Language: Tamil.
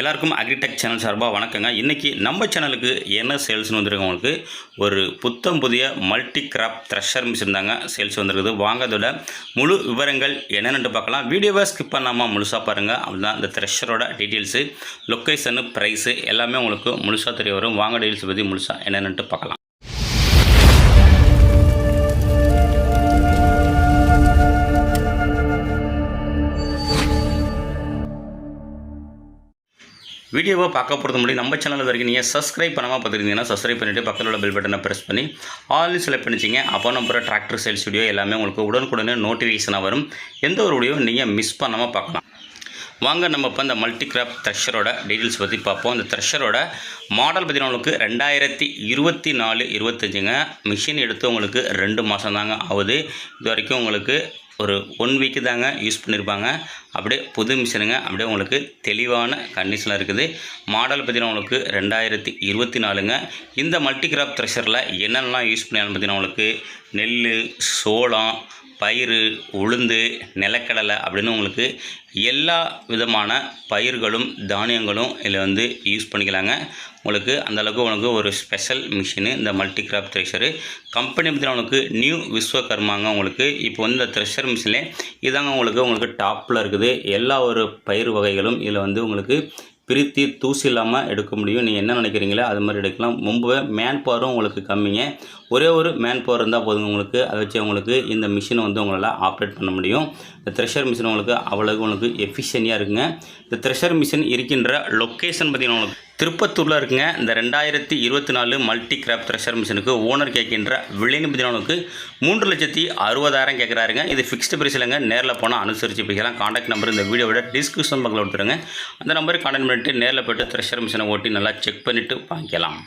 எல்லாருக்கும் அக்ரிடெக் சேனல் சார்பாக வணக்கங்க. இன்றைக்கி நம்ம சேனலுக்கு என்ன சேல்ஸ்னு வந்திருக்கவங்களுக்கு ஒரு புத்தம் புதிய மல்டி கிராப் த்ரெஷர் மிஷின் தாங்க சேல்ஸ் வந்திருக்குது. வாங்க முழு விவரங்கள் என்னென்னு பார்க்கலாம். வீடியோவை ஸ்கிப் பண்ணாமல் முழுசாக பாருங்கள் அதுதான் இந்த த்ரெஷரோட டீட்டெயில்ஸு லொக்கேஷனு ப்ரைஸு எல்லாமே உங்களுக்கு முழுசாக தெரிய வரும். வாங்க டீட்டெயில்ஸ் பற்றி முழுசாக என்னென்னு பார்க்கலாம். வீடியோவை பார்க்க போகிறது முன்னாடி நம்ம சேனலில் வரைக்கும் நீங்கள் சப்ஸ்கிரைப் பண்ணாமல் பார்த்துருந்தீங்கன்னா சப்ஸ்கிரைப் பண்ணிவிட்டு பக்கத்தில் உள்ள பெல் பட்டனை ப்ரெஸ் பண்ணி ஆல் செலக்ட் பண்ணிச்சிங்க. அப்போ நம்ம டிராக்டர் சேல்ஸ் வீடியோ எல்லாமே உங்களுக்கு உடனுக்குடனே நோட்டிஃபிகேஷனாக வரும். எந்த ஒரு வீடியோ நீங்கள் மிஸ் பண்ணாமல் பார்க்கலாம். வாங்க நம்ம இப்போ இந்த மல்டி கிராப் த்ரெஷரோட டீட்டெயில்ஸ் பற்றி பார்ப்போம். இந்த த்ரெஷரோட மாடல் பார்த்தீங்கன்னா உங்களுக்கு ரெண்டாயிரத்தி இருபத்தி நாலு இருபத்தஞ்சுங்க. மிஷின் எடுத்து உங்களுக்கு ரெண்டு மாதம் தாங்க ஆகுது. இது வரைக்கும் உங்களுக்கு ஒரு ஒன் வீக்கு தாங்க யூஸ் பண்ணியிருப்பாங்க அப்படியே புது மிஷினுங்க. அப்படியே உங்களுக்கு தெளிவான கண்டிஷனில் இருக்குது. மாடல் பார்த்தீங்கன்னா உங்களுக்கு ரெண்டாயிரத்தி இருபத்தி நாலுங்க. இந்த மல்டி கிராப் த்ரெஷரில் என்னென்னலாம் யூஸ் பண்ணியாலும் பார்த்தீங்கன்னா உங்களுக்கு நெல் சோளம் பயிறு உளுந்து நிலக்கடலை அப்படின்னு உங்களுக்கு எல்லா விதமான பயிர்களும் தானியங்களும் இதில் வந்து யூஸ் பண்ணிக்கலாங்க. உங்களுக்கு அந்தளவுக்கு உங்களுக்கு ஒரு ஸ்பெஷல் மிஷினு இந்த மல்டி கிராப் த்ரெஷரு கம்பெனி பற்றின உங்களுக்கு நியூ விஸ்வகர்மாங்க உங்களுக்கு. இப்போ வந்து இந்த த்ரெஷர் மிஷின்லே இதாங்க உங்களுக்கு உங்களுக்கு டாப்பில் இருக்குது. எல்லா ஒரு பயிர் வகைகளும் இதில் வந்து உங்களுக்கு பிரித்து தூசி இல்லாமல் எடுக்க முடியும். நீங்கள் என்ன நினைக்கிறீங்களோ அது மாதிரி எடுக்கலாம். முன்பு மேன் பவரும் உங்களுக்கு கம்மிங்க. ஒரே ஒரு மேன் பவர் இருந்தால் போதுங்க உங்களுக்கு. அதை வச்சு உங்களுக்கு இந்த மிஷினை வந்து உங்களால் ஆப்ரேட் பண்ண முடியும். இந்த த்ரெஷர் மிஷின் உங்களுக்கு அவ்வளவு உங்களுக்கு எஃபிஷியன்ட்டாக இருக்குங்க. இந்த த்ரெஷர் மிஷின் இருக்கின்ற லொக்கேஷன் பார்த்திங்கன்னா உங்களுக்கு திருப்பத்தூரில் இருக்குங்க. இந்த ரெண்டாயிரத்தி இருபத்தி நாலு மல்டி கிராப் த்ரெஷர் மிஷினுக்கு ஓனர் கேட்கின்ற விலை பார்த்தீங்கன்னா மூன்று லட்சத்தி அறுபதாயிரம் கேட்குறாருங்க. இது ஃபிக்ஸ்டு பிரைஸ் இல்லைங்க. நேரில் போனால் அனுசரித்து போய்க்கலாம். காண்டாக்ட் நம்பர் இந்த வீடியோவோட டிஸ்கிரிப்ஷன் பக்கத்தில் கொடுத்துருங்க. அந்த நம்பருக்கு காண்டாக்ட் பண்ணிட்டு நேரில் போய்ட்டு த்ரெஷர் மிஷினை ஓட்டி நல்லா செக் பண்ணிவிட்டு வாங்கிக்கலாம்.